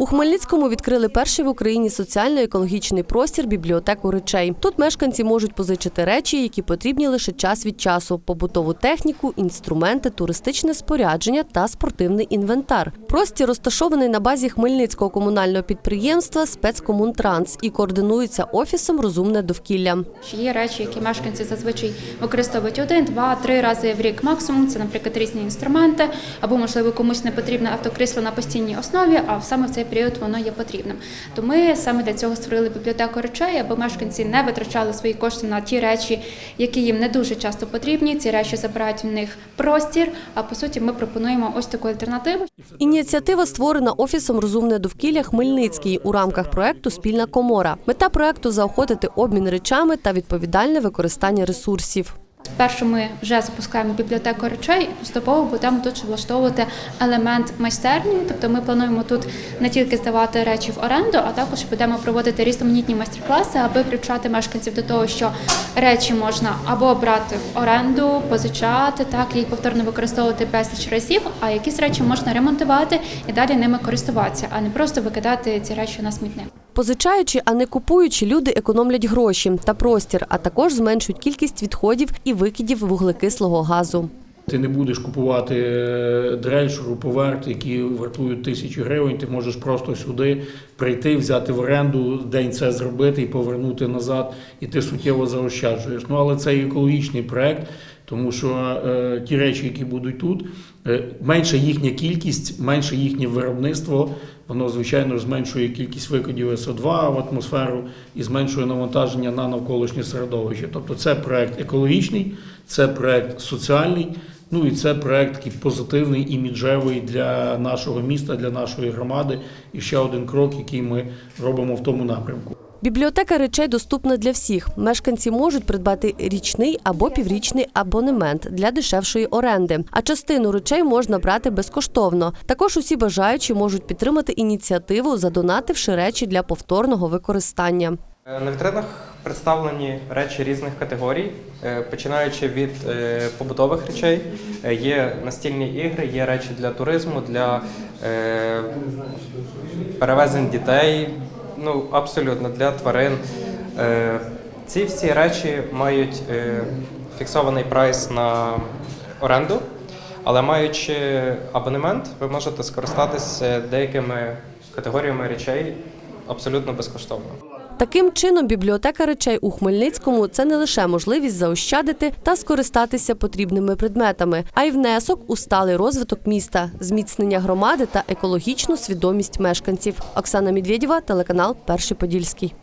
У Хмельницькому відкрили перший в Україні соціально-екологічний простір бібліотеку речей. Тут мешканці можуть позичити речі, які потрібні лише час від часу: побутову техніку, інструменти, туристичне спорядження та спортивний інвентар. Простір розташований на базі Хмельницького комунального підприємства Спецкомунтранс і координується офісом Розумне довкілля. Є речі, які мешканці зазвичай використовують один, два, три рази в рік максимум. Це, наприклад, різні інструменти, або можливо комусь не потрібне автокрісло на постійній основі, а саме в цей період воно є потрібним. То ми саме для цього створили бібліотеку речей, аби мешканці не витрачали свої кошти на ті речі, які їм не дуже часто потрібні. Ці речі забирають в них простір. А по суті, ми пропонуємо ось таку альтернативу. Ініціатива створена офісом Розумне довкілля Хмельницький у рамках проекту Спільна комора. Мета проекту заохотити обмін речами та відповідальне використання ресурсів. Спершу ми вже запускаємо бібліотеку речей і поступово будемо тут влаштовувати елемент майстерні. Тобто ми плануємо тут не тільки здавати речі в оренду, а також будемо проводити різноманітні майстер-класи, аби привчати мешканців до того, що речі можна або брати в оренду, позичати, так і повторно використовувати безліч разів, а якісь речі можна ремонтувати і далі ними користуватися, а не просто викидати ці речі на смітник. Позичаючи, а не купуючи, люди економлять гроші та простір, а також зменшують кількість відходів і викидів вуглекислого газу. Ти не будеш купувати е, дрель, шуруповерт, які вартують тисячу гривень. Ти можеш просто сюди прийти, взяти в оренду, день це зробити і повернути назад, і ти суттєво заощаджуєш. Ну але це екологічний проект, тому що е, ті речі, які будуть тут, е, менша їхня кількість, менше їхнє виробництво. Воно звичайно зменшує кількість викидів СО2 в атмосферу і зменшує навантаження на навколишнє середовище. Тобто, це проект екологічний, це проект соціальний. Ну і це проект такий позитивний, іміджевий для нашого міста, для нашої громади. І ще один крок, який ми робимо в тому напрямку. Бібліотека речей доступна для всіх. Мешканці можуть придбати річний або піврічний абонемент для дешевшої оренди. А частину речей можна брати безкоштовно. Також усі бажаючі можуть підтримати ініціативу, задонативши речі для повторного використання. Е, На вітринах представлені речі різних категорій, е, починаючи від е, побутових речей. Є настільні ігри, є речі для туризму, для перевезень дітей, ну абсолютно для тварин. Е, Ці всі речі мають е, фіксований прайс на оренду, але маючи абонемент, ви можете скористатися деякими категоріями речей абсолютно безкоштовно. Таким чином, бібліотека речей у Хмельницькому це не лише можливість заощадити та скористатися потрібними предметами, а й внесок у сталий розвиток міста, зміцнення громади та екологічну свідомість мешканців. Оксана Медведєва, телеканал Перший Подільський.